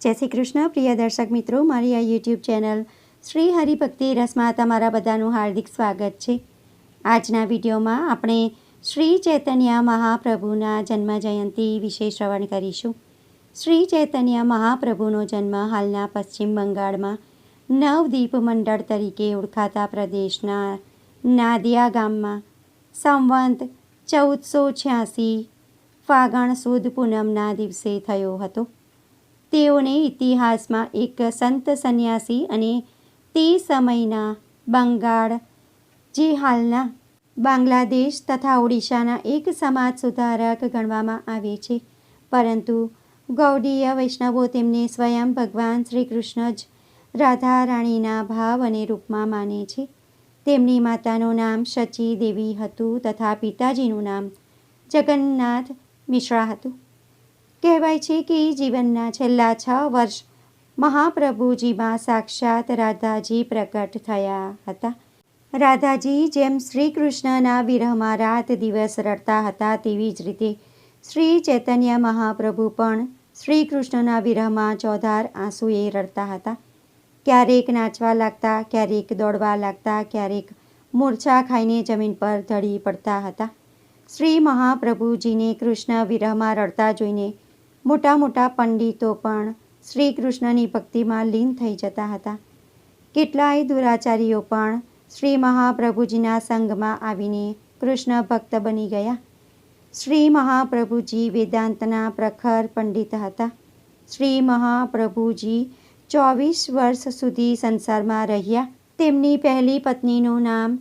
જય શ્રી કૃષ્ણ, પ્રિય દર્શક મિત્રો, મારી આ યુટ્યુબ ચેનલ શ્રી હરિભક્તિ રસમાં તમારા બધાનું હાર્દિક સ્વાગત છે. આજના વિડીયોમાં આપણે શ્રી ચૈતન્ય મહાપ્રભુના જન્મ જયંતિ વિશે શ્રવણ કરીશું. શ્રી ચૈતન્ય મહાપ્રભુનો જન્મ હાલના પશ્ચિમ બંગાળમાં નવદીપ મંડળ તરીકે ઓળખાતા પ્રદેશના નાદિયા ગામમાં સંવંત ચૌદસો છ્યાસી ફાગણ સુદ પૂનમના દિવસે થયો હતો. તેઓને ઇતિહાસમાં એક સંત સંન્યાસી અને તે સમયના બંગાળ, જે હાલના બાંગ્લાદેશ તથા ઓડિશાના એક સમાજ સુધારક ગણવામાં આવે છે. પરંતુ ગૌડીય વૈષ્ણવો તેમને સ્વયં ભગવાન શ્રી કૃષ્ણ જ રાધા રાણીના ભાવ અને રૂપમાં માને છે. તેમની માતાનું નામ શચી દેવી હતું તથા પિતાજીનું નામ જગન્નાથ મિશ્રા હતું. કહેવાય છે કે જીવનના છેલ્લા છ વર્ષ મહાપ્રભુજીમાં સાક્ષાત રાધાજી પ્રગટ થયા હતા. રાધાજી જેમ શ્રી કૃષ્ણના વિરહમાં રાત દિવસ રડતા હતા, તેવી જ રીતે શ્રી ચૈતન્ય મહાપ્રભુ પણ શ્રી કૃષ્ણના વિરહમાં ચોધાર આંસુએ રડતા હતા. ક્યારેક નાચવા લાગતા, ક્યારેક દોડવા લાગતા, ક્યારેક મૂર્છા ખાઈને જમીન પર ઢળી પડતા હતા. શ્રી મહાપ્રભુજીને કૃષ્ણ વિરહમાં રડતા જોઈને મોટા મોટા પંડિતો પણ શ્રી કૃષ્ણની ભક્તિમાં લીન થઈ જતા હતા. કેટલાય દુરાચારીઓ પણ શ્રી મહાપ્રભુજીના સંઘમાં આવીને કૃષ્ણ ભક્ત બની ગયા. શ્રી મહાપ્રભુજી વેદાંતના પ્રખર પંડિત હતા. શ્રી મહાપ્રભુજી ચોવીસ વર્ષ સુધી સંસારમાં રહ્યા. તેમની પહેલી પત્નીનું નામ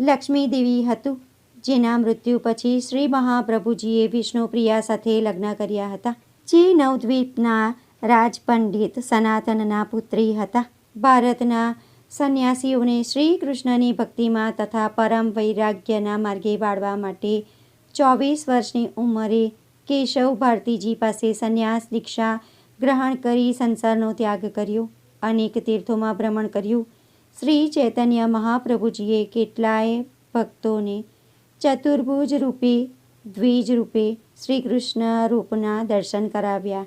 લક્ષ્મીદેવી હતું, જેના મૃત્યુ પછી શ્રી મહાપ્રભુજીએ વિષ્ણુપ્રિયા સાથે લગ્ન કર્યા હતા. જે નવદ્વીપના રાજપંડિત સનાતનના પુત્રી હતા. ભારતના સંન્યાસીઓને શ્રી કૃષ્ણની ભક્તિમાં તથા પરમ વૈરાગ્યના માર્ગે વાળવા માટે ચોવીસ વર્ષની ઉંમરે કેશવ ભારતીજી પાસે સંન્યાસ દીક્ષા ગ્રહણ કરી સંસારનો ત્યાગ કર્યો. અનેક તીર્થોમાં ભ્રમણ કર્યું. શ્રી ચૈતન્ય મહાપ્રભુજીએ કેટલાય ભક્તોને ચતુર્ભુજ રૂપે, દ્વિજ રૂપે શ્રી કૃષ્ણ રૂપના દર્શન કરાવ્યા.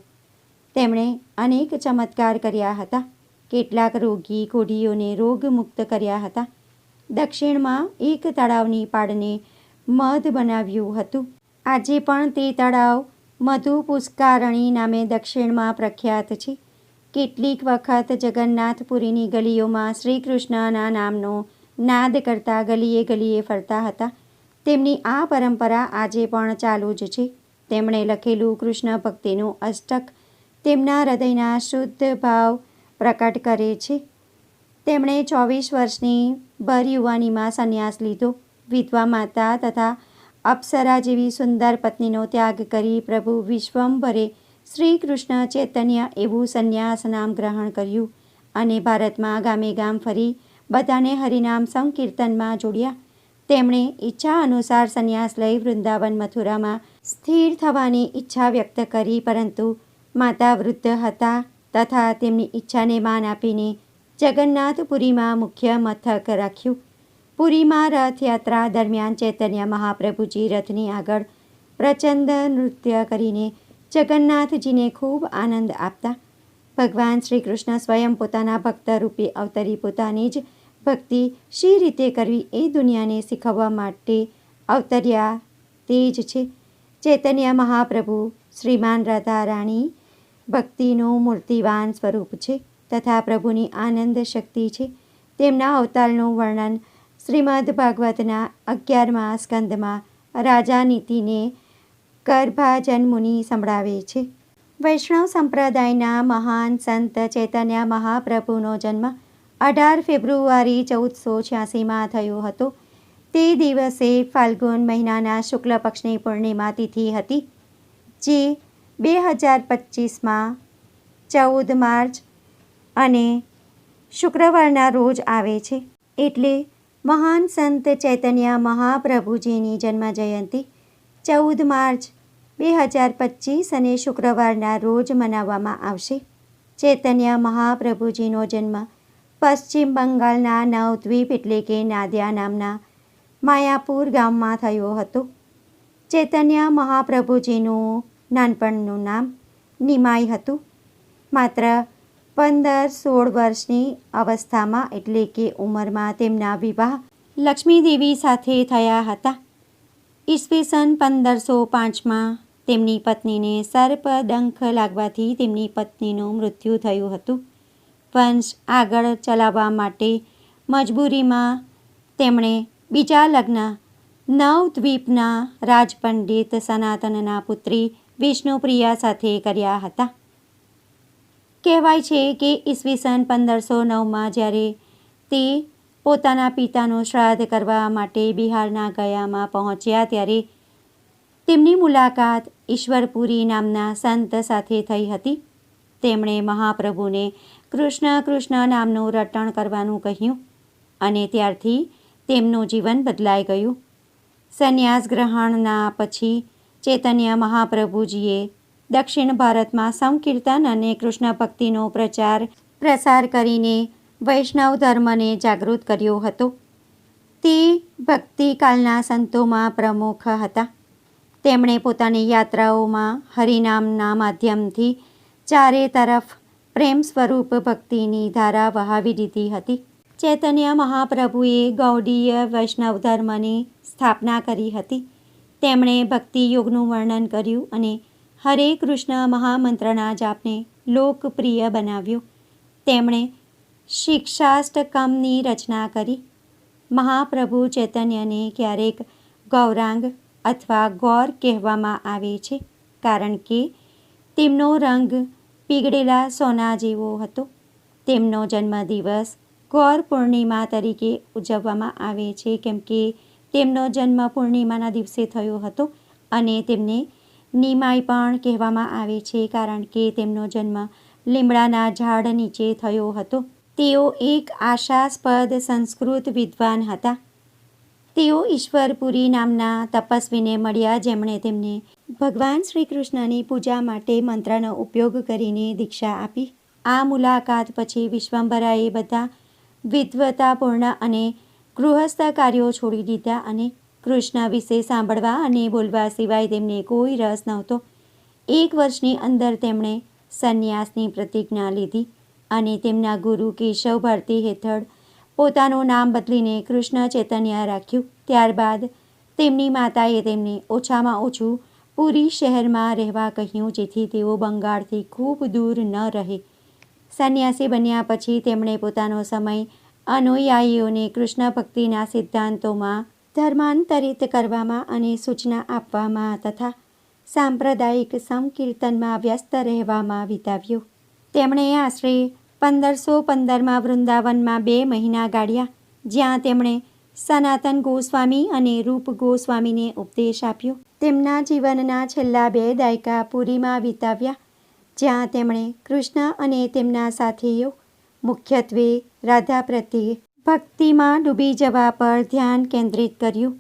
તેમણે અનેક ચમત્કાર કર્યા હતા. કેટલાક રોગી કોઢીઓને રોગમુક્ત કર્યા હતા. દક્ષિણમાં એક તળાવની પાડને મધ બનાવ્યું હતું. આજે પણ તે તળાવ મધુ પુષ્કારણી નામે દક્ષિણમાં પ્રખ્યાત છે. કેટલીક વખત જગન્નાથપુરીની ગલીઓમાં શ્રી કૃષ્ણના નામનો નાદ કરતા ગલીએ ગલીએ ફરતા હતા. તેમની આ પરંપરા આજે પણ ચાલુ જ છે. તેમણે લખેલું કૃષ્ણ ભક્તિનું અષ્ટક તેમના હૃદયના શુદ્ધ ભાવ પ્રકટ કરે છે. તેમણે ચોવીસ વર્ષની ભર યુવાનીમાં સંન્યાસ લીધો. વિધવા માતા તથા અપ્સરા જેવી સુંદર પત્નીનો ત્યાગ કરી પ્રભુ વિશ્વંભરે શ્રી કૃષ્ણ ચૈતન્ય એવું સંન્યાસ નામ ગ્રહણ કર્યું અને ભારતમાં ગામે ગામ ફરી બધાને હરિનામ સંકીર્તનમાં જોડ્યા. તેમણે ઈચ્છા અનુસાર સંન્યાસ લઈ વૃંદાવન મથુરામાં સ્થિર થવાની ઈચ્છા વ્યક્ત કરી, પરંતુ માતા વૃદ્ધ હતા તથા તેમની ઈચ્છાને માન આપીને જગન્નાથપુરીમાં મુખ્ય મથક રાખ્યું. પુરીમાં રથયાત્રા દરમિયાન ચૈતન્ય મહાપ્રભુજી રથની આગળ પ્રચંડ નૃત્ય કરીને જગન્નાથજીને ખૂબ આનંદ આપતા. ભગવાન શ્રી કૃષ્ણ સ્વયં પોતાના ભક્ત રૂપે અવતરી પોતાની જ ભક્તિ શી રીતે કરવી એ દુનિયાને શીખવવા માટે અવતર્યા તે જ છે. ચૈતન્ય મહાપ્રભુ શ્રીમાન રાધા રાણી ભક્તિનું મૂર્તિવાન સ્વરૂપ છે તથા પ્રભુની આનંદ શક્તિ છે. તેમના અવતારનું વર્ણન શ્રીમદ ભાગવતના અગિયારમા સ્કંદમાં રાજા નીતિને ગર્ભાજન મુનિ સંભળાવે છે. વૈષ્ણવ સંપ્રદાયના મહાન સંત ચૈતન્ય મહાપ્રભુનો જન્મ અઢાર ફેબ્રુઆરી ચૌદસો છ્યાસીમાં થયો હતો. તે દિવસે ફાલ્ગુન મહિનાના શુક્લ પક્ષની પૂર્ણિમા તિથિ હતી, જે બે હજાર પચીસમાં ચૌદ માર્ચ અને શુક્રવારના રોજ આવે છે. એટલે મહાન સંત ચૈતન્ય મહાપ્રભુજીની જન્મ જયંતિ ચૌદ માર્ચ બે હજાર પચીસ અને શુક્રવારના રોજ મનાવવામાં આવશે. ચૈતન્ય મહાપ્રભુજીનો જન્મ પશ્ચિમ બંગાળના નવદ્વીપ એટલે કે નાદિયા નામના માયાપુર ગામમાં થયો હતો. ચૈતન્ય મહાપ્રભુજીનું નાનપણનું નામ નિમાઈ હતું. માત્ર પંદર સોળ વર્ષની અવસ્થામાં એટલે કે ઉંમરમાં તેમના વિવાહ લક્ષ્મીદેવી સાથે થયા હતા. ઈસવીસન પંદરસો પાંચમાં તેમની પત્નીને સર્પ ડંખ લાગવાથી તેમની પત્નીનું મૃત્યુ થયું હતું. વંશ આગળ ચલાવવા માટે મજબૂરીમાં તેમણે બીજા લગ્ન. નવદ્વીપના રાજપંડિત સનાતનના પુત્રી વિષ્ણુપ્રિયા સાથે કર્યા હતા. કહેવાય છે કે ઈસવીસન પંદરસો નવમાં જ્યારે તે પોતાના પિતાનું શ્રાદ્ધ કરવા માટે બિહારના ગયામાં પહોંચ્યા ત્યારે તેમની મુલાકાત ઈશ્વરપુરી નામના સંત સાથે થઈ હતી. તેમણે મહાપ્રભુને કૃષ્ણ કૃષ્ણ નામનું રટણ કરવાનું કહ્યું અને ત્યારથી તેમનું જીવન બદલાઈ ગયું. સંન્યાસ ગ્રહણના પછી ચૈતન્ય મહાપ્રભુજીએ દક્ષિણ ભારતમાં સંકીર્તન અને કૃષ્ણ ભક્તિનો પ્રચાર પ્રસાર કરીને વૈષ્ણવ ધર્મને જાગૃત કર્યો હતો. તે ભક્તિકાલના સંતોમાં પ્રમુખ હતા. તેમણે પોતાની યાત્રાઓમાં હરિનામના માધ્યમથી ચારે તરફ પ્રેમ સ્વરૂપ ભક્તિની ધારા વહાવી દીધી હતી. ચૈતન્ય મહાપ્રભુએ ગૌડીય વૈષ્ણવ ધર્મની સ્થાપના કરી હતી. તેમણે ભક્તિયોગનું વર્ણન કર્યું અને હરે કૃષ્ણ મહામંત્રના જાપને લોકપ્રિય બનાવ્યો. તેમણે શિક્ષાષ્ટકમની રચના કરી. મહાપ્રભુ ચૈતન્યને ક્યારેક ગૌરાંગ અથવા ગૌર કહેવામાં આવે છે, કારણ કે તેમનો રંગ પીગળેલા સોના જેવો હતો. તેમનો જન્મદિવસ ગૌર પૂર્ણિમા તરીકે ઉજવવામાં આવે છે, કેમ કે તેમનો જન્મ પૂર્ણિમાના દિવસે થયો હતો અને તેમને નિમાઈ પણ કહેવામાં આવે છે, કારણ કે તેમનો જન્મ લીમડાના ઝાડ નીચે થયો હતો. તેઓ એક આશાસ્પદ સંસ્કૃત વિદ્વાન હતા. તેઓ ઈશ્વરપુરી નામના તપસ્વીને મળ્યા, જેમણે તેમને ભગવાન શ્રી કૃષ્ણની પૂજા માટે મંત્રનો ઉપયોગ કરીને દીક્ષા આપી. આ મુલાકાત પછી વિશ્વંભરાએ બધા વિદ્વતાપૂર્ણ અને ગૃહસ્થ કાર્યો છોડી દીધા અને કૃષ્ણ વિશે સાંભળવા અને બોલવા સિવાય તેમને કોઈ રસ નહોતો. એક વર્ષની અંદર તેમણે સંન્યાસની પ્રતિજ્ઞા લીધી અને તેમના ગુરુ કેશવ ભારતી હેઠળ પોતાનું નામ બદલીને કૃષ્ણ ચૈતન્ય રાખ્યું. ત્યારબાદ તેમની માતાએ તેમને ઓછામાં ઓછું પુરી શહેરમાં રહેવા કહ્યું, જેથી તેઓ બંગાળથી ખૂબ દૂર ન રહે. સંન્યાસી બન્યા પછી તેમણે પોતાનો સમય અનુયાયીઓને કૃષ્ણ ભક્તિના સિદ્ધાંતોમાં ધર્માંતરિત કરવામાં અને સૂચના આપવામાં તથા સાંપ્રદાયિક સંકીર્તનમાં વ્યસ્ત રહેવામાં વિતાવ્યો. તેમણે આશરે પંદરસો પંદરમાં વૃંદાવનમાં બે મહિના ગાળ્યા, જ્યાં તેમણે સનાતન ગોસ્વામી અને રૂપ ગોસ્વામીને ઉપદેશ આપ્યો. તેમના જીવનના છેલ્લા બે દાયકા પુરીમાં વિતાવ્યા. જ્યાં તેમણે કૃષ્ણ અને તેમના સાથીઓ, મુખ્યત્વે રાધા પ્રત્યે ભક્તિમાં ડૂબી જવા પર ધ્યાન કેન્દ્રિત કર્યું.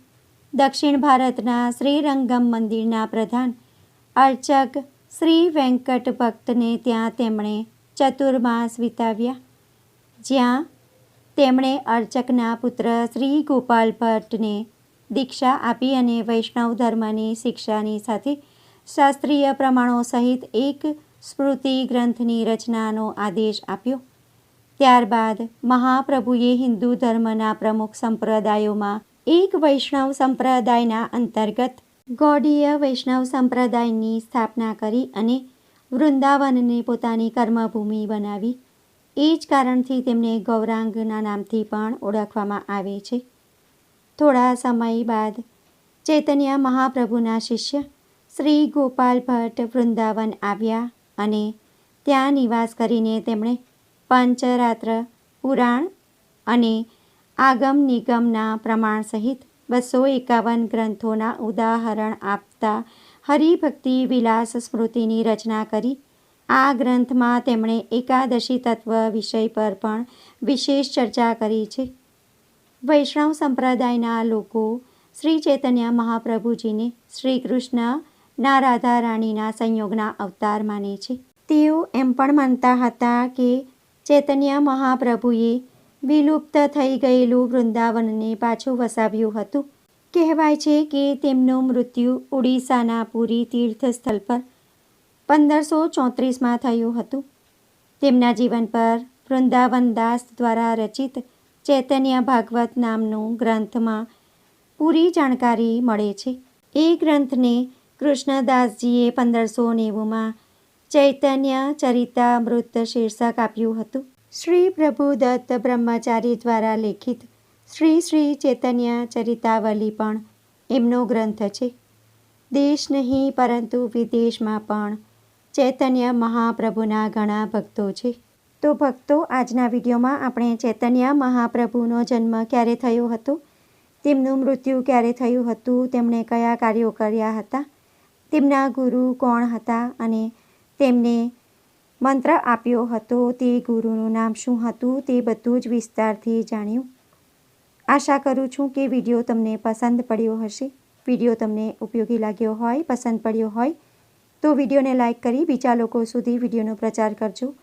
દક્ષિણ ભારતના શ્રીરંગમ મંદિરના પ્રધાન અર્ચક શ્રી વેંકટ ભક્તને ત્યાં તેમણે ચતુર્માસ વિતાવ્યા, જ્યાં તેમણે અર્ચકના પુત્ર શ્રી ગોપાલ ભટ્ટને દીક્ષા આપી અને વૈષ્ણવ ધર્મની શિક્ષાની સાથે શાસ્ત્રીય પ્રમાણો સહિત એક સ્મૃતિ ગ્રંથની રચનાનો આદેશ આપ્યો. ત્યારબાદ મહાપ્રભુએ હિન્દુ ધર્મના પ્રમુખ સંપ્રદાયોમાં એક વૈષ્ણવ સંપ્રદાયના અંતર્ગત ગૌડીય વૈષ્ણવ સંપ્રદાયની સ્થાપના કરી અને વૃંદાવનને પોતાની કર્મભૂમિ બનાવી. એ જ કારણથી તેમને ગૌરાંગના નામથી પણ ઓળખવામાં આવે છે. થોડા સમય બાદ ચૈતન્ય મહાપ્રભુના શિષ્ય શ્રી ગોપાલ ભટ્ટ વૃંદાવન આવ્યા. અને ત્યાં નિવાસ કરીને તેમણે પંચરાત્ર, પુરાણ અને આગમ નિગમના પ્રમાણ સહિત બસો એકાવન ગ્રંથોના ઉદાહરણ આપતા હરિભક્તિ વિલાસ સ્મૃતિની રચના કરી. આ ગ્રંથમાં તેમણે એકાદશી તત્વ વિષય પર પણ વિશેષ ચર્ચા કરી છે. વૈષ્ણવ સંપ્રદાયના લોકો શ્રી ચૈતન્ય મહાપ્રભુજીને શ્રી કૃષ્ણના રાધા રાણીના સંયોગના અવતાર માને છે. તેઓ એમ પણ માનતા હતા કે ચૈતન્ય મહાપ્રભુએ વિલુપ્ત થઈ ગયેલું વૃંદાવનને પાછું વસાવ્યું હતું. કહેવાય છે કે તેમનું મૃત્યુ ઓડિશાના પુરી તીર્થસ્થળ પર પંદરસો ચોત્રીસમાં થયું હતું. તેમના જીવન પર વૃંદાવન દાસ દ્વારા રચિત ચૈતન્ય ભાગવત નામનું ગ્રંથમાં પૂરી જાણકારી મળે છે. એ ગ્રંથને કૃષ્ણદાસજીએ પંદરસો નેવુંમાં ચૈતન્ય ચરિતામૃત શીર્ષક આપ્યું હતું. શ્રી પ્રભુદત્ત બ્રહ્મચારી દ્વારા લેખિત શ્રી શ્રી ચૈતન્ય ચરિતાવલી પણ એમનો ગ્રંથ છે. દેશ નહીં, પરંતુ વિદેશમાં પણ ચૈતન્ય મહાપ્રભુના ઘણા ભક્તો છે. તો ભક્તો, આજના વિડીયોમાં આપણે ચૈતન્ય મહાપ્રભુનો જન્મ ક્યારે થયો હતો, તેમનું મૃત્યુ ક્યારે થયું હતું, તેમણે કયા કાર્યો કર્યા હતા તેમના ગુરુ કોણ હતા અને તેમને મંત્ર આપ્યો હતો તે ગુરુનું નામ શું હતું તે બધું જ વિસ્તારથી જાણ્યું. આશા કરું છું કે વીડિયો તમને પસંદ પડ્યો હશે. વીડિયો તમને ઉપયોગી લાગ્યો હોય, પસંદ પડ્યો હોય, તો વિડીયોને લાઇક કરી બીજા લોકો સુધી વિડીયોનો પ્રચાર કરજો,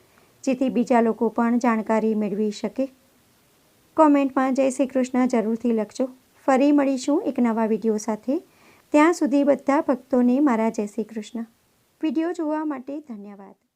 જેથી બીજા લોકો પણ જાણકારી મેળવી શકે. કોમેન્ટમાં જય શ્રી કૃષ્ણ જરૂરથી લખજો. ફરી મળીશું એક નવા વીડિયો સાથે. ત્યાં સુધી બધા ભક્તોને મારા જય શ્રી કૃષ્ણ. વીડિયો જોવા માટે ધન્યવાદ.